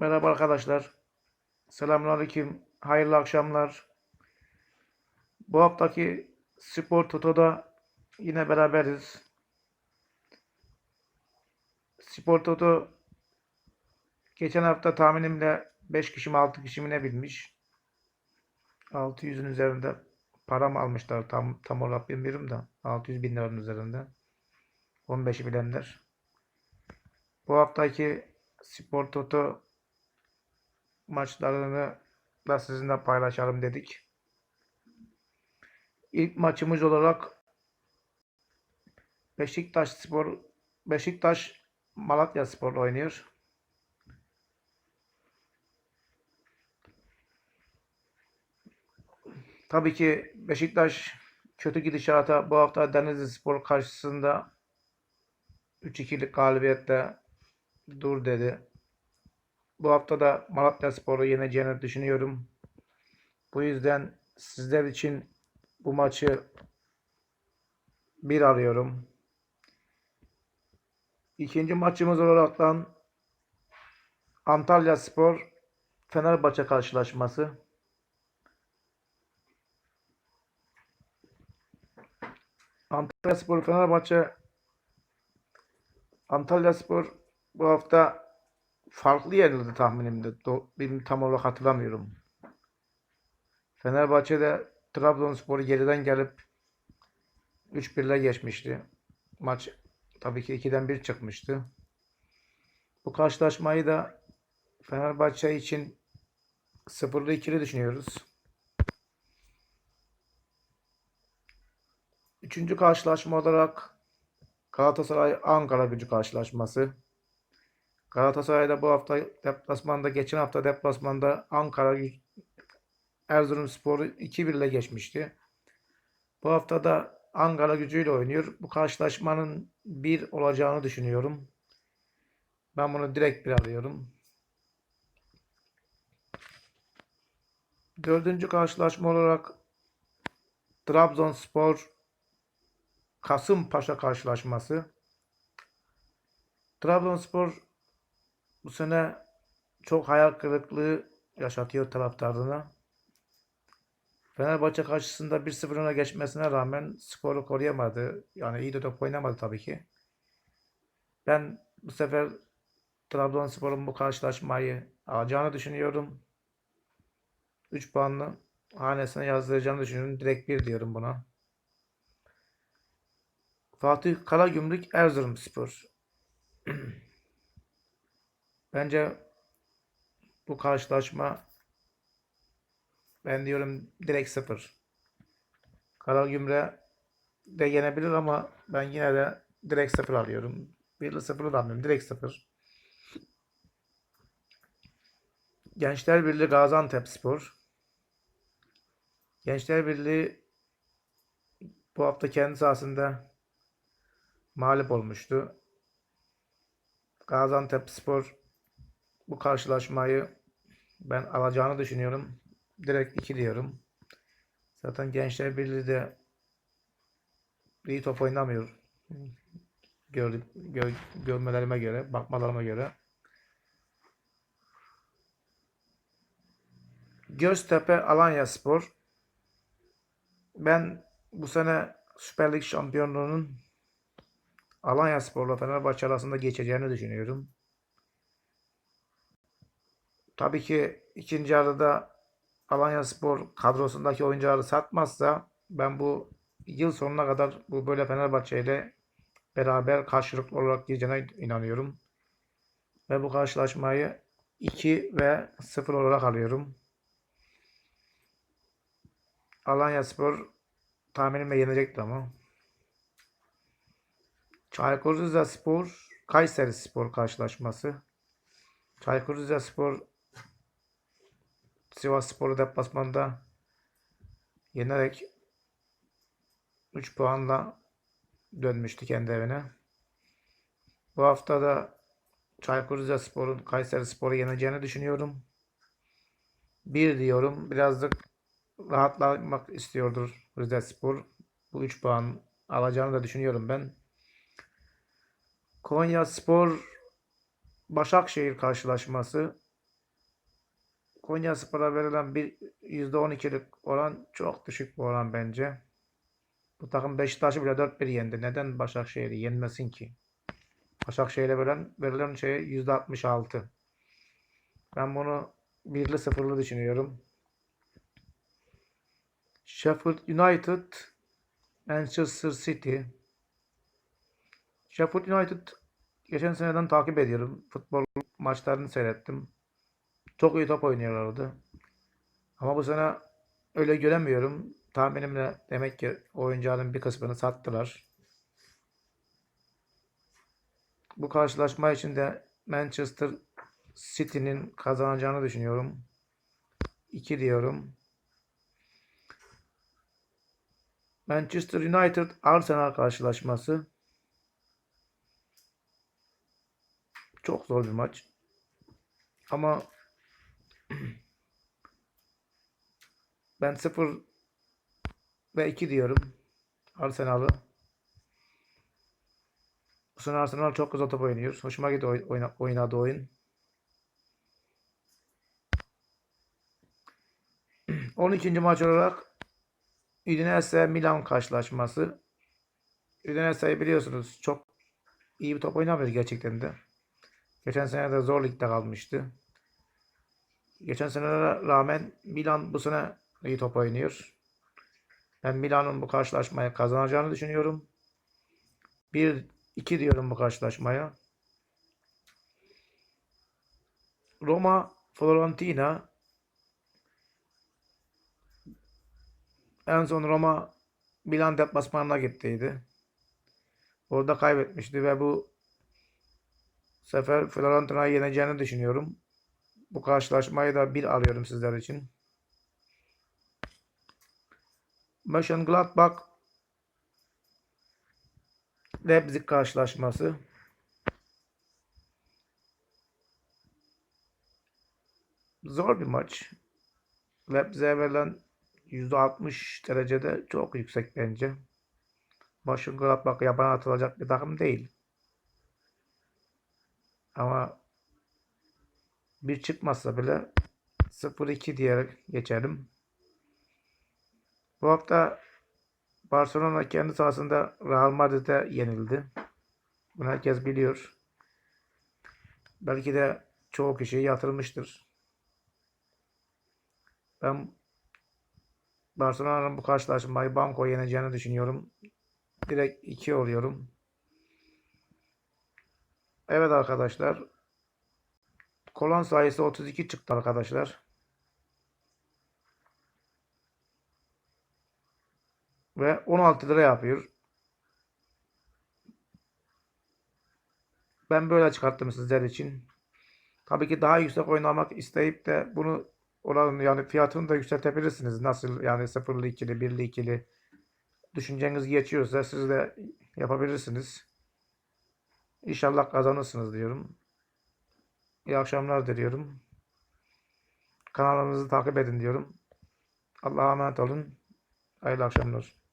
Merhaba arkadaşlar. Selamünaleyküm. Hayırlı akşamlar. Bu haftaki Spor Toto'da yine beraberiz. Spor Toto geçen hafta tahminimle 5 kişi mi 6 kişi mi ne bilmiş. 600'ün üzerinde para mı almışlar tam tam olarak bilmiyorum da 600 bin liranın üzerinde. 15'i bilenler. Bu haftaki Spor Toto maçlarını da sizinle paylaşalım dedik. İlk maçımız olarak Beşiktaş Spor Beşiktaş Malatya Spor oynuyor. Tabii ki Beşiktaş kötü gidişata bu hafta Denizli Spor karşısında 3-2'lik galibiyetle dur dedi. Bu hafta da Malatya Spor'u yeneceğini düşünüyorum. Bu yüzden sizler için bu maçı bir arıyorum. İkinci maçımız olaraktan Antalya Spor Fenerbahçe karşılaşması. Antalya Spor Fenerbahçe Antalya Spor bu hafta farklı yenildi tahminimde. Benim tam olarak hatırlamıyorum. Fenerbahçe'de Trabzonspor'u geriden gelip 3-1 ile geçmişti. Maç tabii ki 2'den 1 çıkmıştı. Bu karşılaşmayı da Fenerbahçe için 0'lı 2'li düşünüyoruz. Üçüncü karşılaşma olarak Galatasaray Ankara Gücü karşılaşması. Galatasaray'da bu hafta deplasmanda, geçen hafta deplasmanda Ankara Erzurumspor'u 2-1 ile geçmişti. Bu hafta da Ankara Gücü'yle oynuyor. Bu karşılaşmanın 1 olacağını düşünüyorum. Ben bunu direkt bir alıyorum. Dördüncü karşılaşma olarak Trabzonspor Kasımpaşa karşılaşması. Trabzonspor bu sene çok hayal kırıklığı yaşatıyor taraftarına. Fenerbahçe karşısında 1-0 öne geçmesine rağmen skoru koruyamadı. Yani iyi de top oynamadı tabii ki. Ben bu sefer Trabzonspor'un bu karşılaşmayı alacağını düşünüyorum. 3 puanlı hanesine yazdıracağını düşünüyorum. Direkt 1 diyorum buna. Fatih Karagümrük Erzurumspor. Bence bu karşılaşma ben diyorum direkt 0. Karagümrük de yenebilir ama ben yine de direkt 0 alıyorum. 1 ile 0'ı da almıyorum. Direkt 0. Gençler Birliği Gaziantepspor. Gençler Birliği bu hafta kendi sahasında mağlup olmuştu. Gaziantepspor bu karşılaşmayı ben alacağını düşünüyorum. Direkt 2 diyorum. Zaten Gençler Birliği de iyi top oynamıyor. Gördüm, gö, görmelerime göre, bakmalarıma göre. Göztepe Alanya Spor. Ben bu sene Süper Lig şampiyonluğunun Alanya Spor'la Fenerbahçe arasında geçeceğini düşünüyorum. Tabii ki ikinci yarıda Alanya Spor kadrosundaki oyuncuları satmazsa ben bu yıl sonuna kadar bu böyle Fenerbahçe ile beraber karşılıklı olarak gireceğine inanıyorum. Ve bu karşılaşmayı 2 ve 0 olarak alıyorum. Alanya Spor tahminimle yenecekti ama. Çaykur Rizespor Kayseri Spor karşılaşması. Çaykur Rizespor Sivas Spor'u deplasmanda yenerek 3 puanla dönmüştü kendi evine. Bu hafta da Çaykur Rizespor'un Kayseri Spor'u yeneceğini düşünüyorum. Bir diyorum. Birazcık rahatlamak istiyordur Rizespor. Bu 3 puan alacağını da düşünüyorum ben. Konya Spor Başakşehir karşılaşması. Konya Spor'a verilen bir %12'lik oran çok düşük bir oran bence. Bu takım Beşiktaş'ı bile 4-1 yendi. Neden Başakşehir'i yenmesin ki? Başakşehir'e verilen, verilen şey %66. Ben bunu 1'li 0'lı düşünüyorum. Sheffield United Manchester City Sheffield United geçen seneden takip ediyorum. Futbol maçlarını seyrettim. Çok iyi top oynuyorlardı. Ama bu sene öyle göremiyorum. Tahminimle demek ki oyuncuların bir kısmını sattılar. Bu karşılaşma için de Manchester City'nin kazanacağını düşünüyorum. 2 diyorum. Manchester United Arsenal karşılaşması. Çok zor bir maç. Ama ben 0 ve 2 diyorum. Arsenal'ı. Bu sene Arsenal çok güzel top oynuyor. Hoşuma gitti oy- oyna, oynadığı oyun. 12. maç olarak Udinese Milan karşılaşması. Udinese'yi biliyorsunuz çok iyi bir top oynamıyor gerçekten de. Geçen sene de zor ligde kalmıştı. Geçen senelere rağmen Milan bu sene iyi top oynuyor. Ben Milan'ın bu karşılaşmayı kazanacağını düşünüyorum. 1-2 diyorum bu karşılaşmaya. Roma Fiorentina en son Roma Milan deplasmanına gittiydi. Orada kaybetmişti ve bu sefer Fiorentina'yı yeneceğini düşünüyorum. Bu karşılaşmayı da bir alıyorum sizler için. Mönchengladbach Leipzig karşılaşması. Zor bir maç. Leipzig'e verilen %60 derecede çok yüksek bence. Mönchengladbach yabana atılacak bir takım değil. Ama bir çıkmazsa bile 0-2 diyerek geçelim. Bu hafta Barcelona kendi sahasında Real Madrid'e yenildi. Bunu herkes biliyor. Belki de çoğu kişi yatırmıştır. Ben Barcelona'nın bu karşılaşmayı banko yeneceğini düşünüyorum. Direkt 2 oluyorum. Evet arkadaşlar. Kolon sayısı 32 çıktı arkadaşlar. Ve 16 lira yapıyor. Ben böyle çıkarttım sizler için. Tabii ki daha yüksek oynamak isteyip de bunu oranın yani fiyatını da yükseltebilirsiniz. Nasıl yani sıfırlı ikili, birli ikili düşünceniz geçiyorsa siz de yapabilirsiniz. İnşallah kazanırsınız diyorum. İyi akşamlar diliyorum. Kanalımızı takip edin diyorum. Allah'a emanet olun. Hayırlı akşamlar.